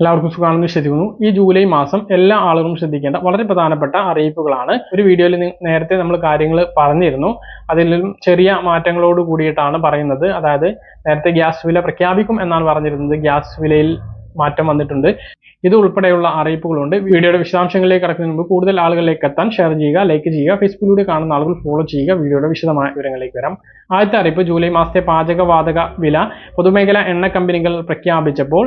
എല്ലാവർക്കും സുഖമാണെന്ന് വിശ്വസിക്കുന്നു. ഈ ജൂലൈ മാസം എല്ലാ ആളുകളും ശ്രദ്ധിക്കേണ്ട വളരെ പ്രധാനപ്പെട്ട അറിയിപ്പുകളാണ്. ഒരു വീഡിയോയിൽ നേരത്തെ നമ്മൾ കാര്യങ്ങൾ പറഞ്ഞിരുന്നു. അതിലും ചെറിയ മാറ്റങ്ങളോട് കൂടിയിട്ടാണ് പറയുന്നത്. അതായത് നേരത്തെ ഗ്യാസ് വില പ്രഖ്യാപിക്കും എന്നാണ് പറഞ്ഞിരുന്നത്. ഗ്യാസ് വിലയിൽ മാറ്റം വന്നിട്ടുണ്ട്. ഇത് ഉൾപ്പെടെയുള്ള അറിയിപ്പുകളുണ്ട്. വീഡിയോയുടെ വിശദാംശങ്ങളിലേക്ക് കടക്കുന്നതിന് മുമ്പ് കൂടുതൽ ആളുകളിലേക്ക് എത്താൻ ഷെയർ ചെയ്യുക ലൈക്ക് ചെയ്യുക ഫേസ്ബുക്കിലൂടെ കാണുന്ന ആളുകൾ ഫോളോ ചെയ്യുക. വീഡിയോയുടെ വിശദമായ വിവരങ്ങളിലേക്ക് വരാം. ആദ്യത്തെ അറിയിപ്പ് ജൂലൈ മാസത്തെ പാചകവാതക വില. പൊതുമേഖലാ എണ്ണ കമ്പനികൾ പ്രഖ്യാപിച്ചപ്പോൾ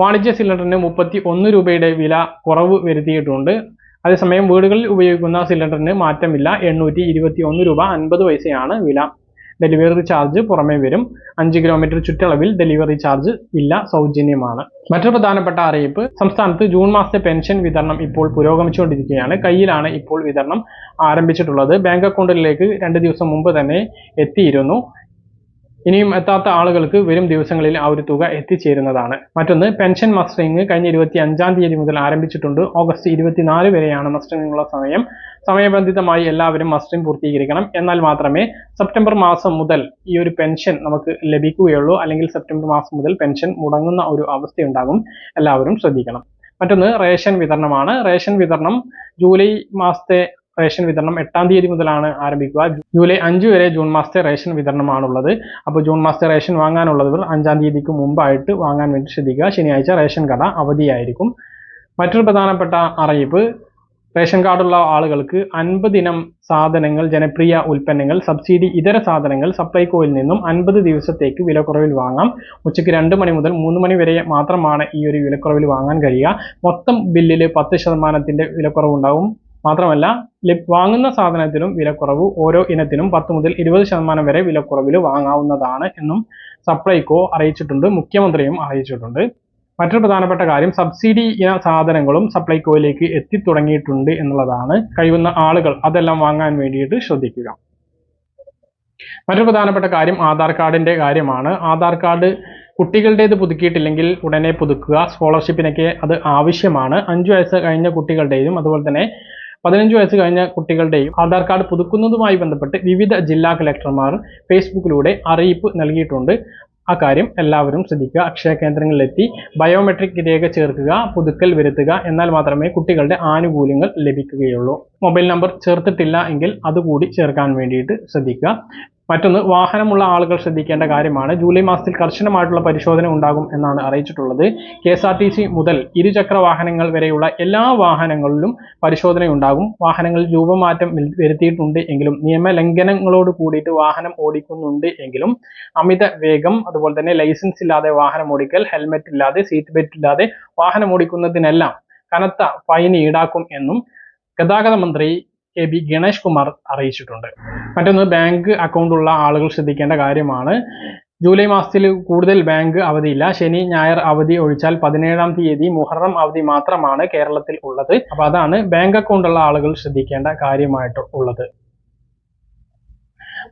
വാണിജ്യ സിലിണ്ടറിന് മുപ്പത്തി ഒന്ന് രൂപയുടെ വില കുറവ് വരുത്തിയിട്ടുണ്ട്. അതേസമയം വീടുകളിൽ ഉപയോഗിക്കുന്ന സിലിണ്ടറിന് മാറ്റമില്ല. എണ്ണൂറ്റി ഇരുപത്തി ഒന്ന് രൂപ അൻപത് പൈസയാണ് വില. ഡെലിവറി ചാർജ് പുറമേ വരും. അഞ്ച് കിലോമീറ്റർ ചുറ്റളവിൽ ഡെലിവറി ചാർജ് ഇല്ല സൗജന്യമാണ്. മറ്റൊരു പ്രധാനപ്പെട്ട അറിയിപ്പ് സംസ്ഥാനത്ത് ജൂൺ മാസത്തെ പെൻഷൻ വിതരണം ഇപ്പോൾ പുരോഗമിച്ചുകൊണ്ടിരിക്കുകയാണ്. കയ്യിലാണ് ഇപ്പോൾ വിതരണം ആരംഭിച്ചിട്ടുള്ളത്. ബാങ്ക് അക്കൗണ്ടിലേക്ക് രണ്ട് ദിവസം മുമ്പ് തന്നെ എത്തിയിരുന്നു. ഇനിയും എത്താത്ത ആളുകൾക്ക് വരും ദിവസങ്ങളിൽ ആ ഒരു തുക എത്തിച്ചേരുന്നതാണ്. മറ്റൊന്ന് പെൻഷൻ മസ്റ്ററിംഗ് കഴിഞ്ഞ ഇരുപത്തി അഞ്ചാം തീയതി മുതൽ ആരംഭിച്ചിട്ടുണ്ട്. ഓഗസ്റ്റ് ഇരുപത്തിനാല് വരെയാണ് മസ്റ്ററിംഗിനുള്ള സമയം. സമയബന്ധിതമായി എല്ലാവരും മസ്റ്ററിംഗ് പൂർത്തീകരിക്കണം. എന്നാൽ മാത്രമേ സെപ്റ്റംബർ മാസം മുതൽ ഈ ഒരു പെൻഷൻ നമുക്ക് ലഭിക്കുകയുള്ളൂ. അല്ലെങ്കിൽ സെപ്റ്റംബർ മാസം മുതൽ പെൻഷൻ മുടങ്ങുന്ന ഒരു അവസ്ഥയുണ്ടാകും. എല്ലാവരും ശ്രദ്ധിക്കണം. മറ്റൊന്ന് റേഷൻ വിതരണമാണ്. റേഷൻ വിതരണം ജൂലൈ മാസത്തെ റേഷൻ വിതരണം എട്ടാം തീയതി മുതലാണ് ആരംഭിക്കുക. ജൂലൈ അഞ്ച് വരെ ജൂൺ മാസത്തെ റേഷൻ വിതരണമാണുള്ളത്. അപ്പോൾ ജൂൺ മാസത്തെ റേഷൻ വാങ്ങാനുള്ളവർ അഞ്ചാം തീയതിക്ക് മുമ്പായിട്ട് വാങ്ങാൻ വേണ്ടി ശ്രദ്ധിക്കുക. ശനിയാഴ്ച റേഷൻ കട അവധിയായിരിക്കും. മറ്റൊരു പ്രധാനപ്പെട്ട അറിയിപ്പ് റേഷൻ കാർഡുള്ള ആളുകൾക്ക് അൻപതിനം സാധനങ്ങൾ ജനപ്രിയ ഉൽപ്പന്നങ്ങൾ സബ്സിഡി ഇതര സാധനങ്ങൾ സപ്ലൈകോയിൽ നിന്നും അൻപത് ദിവസത്തേക്ക് വിലക്കുറവിൽ വാങ്ങാം. ഉച്ചയ്ക്ക് രണ്ട് മണി മുതൽ മൂന്ന് മണി വരെ മാത്രമാണ് ഈ ഒരു വിലക്കുറവിൽ വാങ്ങാൻ കഴിയുക. മൊത്തം ബില്ലിൽ പത്ത് ശതമാനത്തിന്റെ വിലക്കുറവുണ്ടാവും. മാത്രമല്ല വാങ്ങുന്ന സാധനത്തിനും വിലക്കുറവ് ഓരോ ഇനത്തിനും പത്ത് മുതൽ ഇരുപത് ശതമാനം വരെ വിലക്കുറവിൽ വാങ്ങാവുന്നതാണ് എന്നും സപ്ലൈകോ അറിയിച്ചിട്ടുണ്ട് മുഖ്യമന്ത്രിയും അറിയിച്ചിട്ടുണ്ട്. മറ്റൊരു പ്രധാനപ്പെട്ട കാര്യം സബ്സിഡി ഇന സാധനങ്ങളും സപ്ലൈകോയിലേക്ക് എത്തിത്തുടങ്ങിയിട്ടുണ്ട് എന്നുള്ളതാണ് കഴിയുന്ന ആളുകൾ അതെല്ലാം വാങ്ങാൻ വേണ്ടിയിട്ട് ശ്രദ്ധിക്കുക. മറ്റൊരു പ്രധാനപ്പെട്ട കാര്യം ആധാർ കാർഡിന്റെ കാര്യമാണ്. ആധാർ കാർഡ് കുട്ടികളുടേത് പുതുക്കിയിട്ടില്ലെങ്കിൽ ഉടനെ പുതുക്കുക സ്കോളർഷിപ്പിനൊക്കെ അത് ആവശ്യമാണ്. അഞ്ചു വയസ്സ് കഴിഞ്ഞ കുട്ടികളുടെയും അതുപോലെ തന്നെ പതിനഞ്ച് വയസ്സ് കഴിഞ്ഞ കുട്ടികളുടെയും ആധാർ കാർഡ് പുതുക്കുന്നതുമായി ബന്ധപ്പെട്ട് വിവിധ ജില്ലാ കലക്ടർമാർ ഫേസ്ബുക്കിലൂടെ അറിയിപ്പ് നൽകിയിട്ടുണ്ട്. അക്കാര്യം എല്ലാവരും ശ്രദ്ധിക്കുക. അക്ഷയ കേന്ദ്രങ്ങളിലെത്തി ബയോമെട്രിക് രേഖ ചേർക്കുക പുതുക്കൽ വരുത്തുക എന്നാൽ മാത്രമേ കുട്ടികളുടെ ആനുകൂല്യങ്ങൾ ലഭിക്കുകയുള്ളൂ. മൊബൈൽ നമ്പർ ചേർത്തിട്ടില്ല എങ്കിൽ അതുകൂടി ചേർക്കാൻ വേണ്ടിയിട്ട് ശ്രദ്ധിക്കുക. മറ്റൊന്ന് വാഹനമുള്ള ആളുകൾ ശ്രദ്ധിക്കേണ്ട കാര്യമാണ്. ജൂലൈ മാസത്തിൽ കർശനമായിട്ടുള്ള പരിശോധന ഉണ്ടാകും എന്നാണ് അറിയിച്ചിട്ടുള്ളത്. K S R T C മുതൽ ഇരുചക്ര വാഹനങ്ങൾ വരെയുള്ള എല്ലാ വാഹനങ്ങളിലും പരിശോധന ഉണ്ടാകും. വാഹനങ്ങളിൽ രൂപമാറ്റം വരുത്തിയിട്ടുണ്ട് എങ്കിലും നിയമലംഘനങ്ങളോട് കൂടിയിട്ട് വാഹനം ഓടിക്കുന്നുണ്ട് എങ്കിലും അമിത വേഗം അതുപോലെ തന്നെ ലൈസൻസ് ഇല്ലാതെ വാഹനം ഓടിക്കൽ ഹെൽമെറ്റ് ഇല്ലാതെ സീറ്റ് ബെൽറ്റ് ഇല്ലാതെ വാഹനം ഓടിക്കുന്നതിനെല്ലാം കനത്ത ഫൈൻ ഈടാക്കും എന്നും ഗതാഗത മന്ത്രി കെ ബി ഗണേഷ് കുമാർ അറിയിച്ചിട്ടുണ്ട്. മറ്റൊന്ന് ബാങ്ക് അക്കൗണ്ട് ഉള്ള ആളുകൾ ശ്രദ്ധിക്കേണ്ട കാര്യമാണ്. ജൂലൈ മാസത്തിൽ കൂടുതൽ ബാങ്ക് അവധിയില്ല. ശനി ഞായർ അവധി ഒഴിച്ചാൽ പതിനേഴാം തീയതി മുഹറം അവധി മാത്രമാണ് കേരളത്തിൽ ഉള്ളത്. അപ്പൊ അതാണ് ബാങ്ക് അക്കൗണ്ട് ഉള്ള ആളുകൾ ശ്രദ്ധിക്കേണ്ട കാര്യമായിട്ട് ഉള്ളത്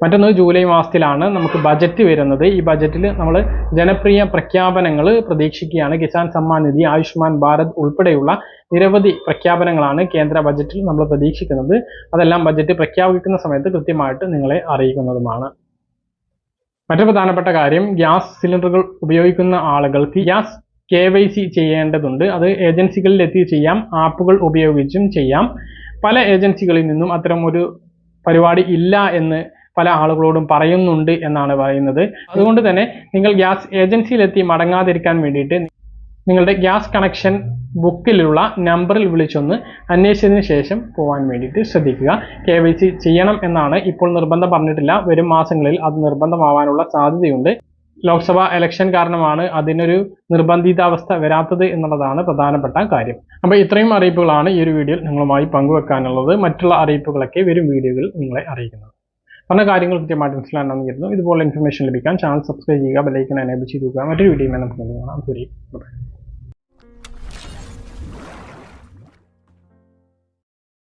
മറ്റൊന്ന് ജൂലൈ മാസത്തിലാണ് നമുക്ക് ബജറ്റ് വരുന്നത്. ഈ ബജറ്റിൽ നമ്മൾ ജനപ്രിയ പ്രഖ്യാപനങ്ങൾ പ്രതീക്ഷിക്കുകയാണ്. കിസാൻ സമ്മാൻ നിധി ആയുഷ്മാൻ ഭാരത് ഉൾപ്പെടെയുള്ള നിരവധി പ്രഖ്യാപനങ്ങളാണ് കേന്ദ്ര ബജറ്റിൽ നമ്മൾ പ്രതീക്ഷിക്കുന്നത്. അതെല്ലാം ബജറ്റ് പ്രഖ്യാപിക്കുന്ന സമയത്ത് കൃത്യമായിട്ട് നിങ്ങളെ അറിയിക്കുന്നതുമാണ്. മറ്റൊരു പ്രധാനപ്പെട്ട കാര്യം ഗ്യാസ് സിലിണ്ടറുകൾ ഉപയോഗിക്കുന്ന ആളുകൾക്ക് ഗ്യാസ് കെ വൈ സി ചെയ്യേണ്ടതുണ്ട്. അത് ഏജൻസികളിൽ എത്തി ചെയ്യാം ആപ്പുകൾ ഉപയോഗിച്ചും ചെയ്യാം. പല ഏജൻസികളിൽ നിന്നും അത്തരം ഒരു പരിപാടി ഇല്ല എന്ന് പല ആളുകളോടും പറയുന്നുണ്ട് എന്നാണ് പറയുന്നത്. അതുകൊണ്ട് തന്നെ നിങ്ങൾ ഗ്യാസ് ഏജൻസിയിലെത്തി മടങ്ങാതിരിക്കാൻ വേണ്ടിയിട്ട് നിങ്ങളുടെ ഗ്യാസ് കണക്ഷൻ ബുക്കിലുള്ള നമ്പറിൽ വിളിച്ചൊന്ന് അന്വേഷിച്ചതിന് ശേഷം പോകാൻ വേണ്ടിയിട്ട് ശ്രദ്ധിക്കുക. കെ വൈ സി ചെയ്യണം എന്നാണ് ഇപ്പോൾ നിർബന്ധം പറഞ്ഞിട്ടില്ല. വരും മാസങ്ങളിൽ അത് നിർബന്ധമാവാനുള്ള സാധ്യതയുണ്ട്. ലോക്സഭാ ഇലക്ഷൻ കാരണമാണ് അതിനൊരു നിർബന്ധിതാവസ്ഥ വരാത്തത് എന്നുള്ളതാണ് പ്രധാനപ്പെട്ട കാര്യം. അപ്പോൾ ഇത്രയും അറിയിപ്പുകളാണ് ഈ ഒരു വീഡിയോയിൽ നിങ്ങളുമായി പങ്കുവെക്കാനുള്ളത്. മറ്റുള്ള അറിയിപ്പുകളൊക്കെ വരും വീഡിയോകളിൽ നിങ്ങളെ അറിയിക്കുന്നത്. പറഞ്ഞ കാര്യങ്ങൾ കൃത്യമായിട്ട് മനസ്സിലാണെന്ന് ഇതുപോലെ ഇൻഫർമേഷൻ ലഭിക്കാൻ ചാനൽ സബ്സ്ക്രൈബ് ചെയ്യുക ബെലൈക്കൻ എനേബിൾ ചെയ്തു മറ്റൊരു വീഡിയോ നമുക്ക് കാണാം. ശരി.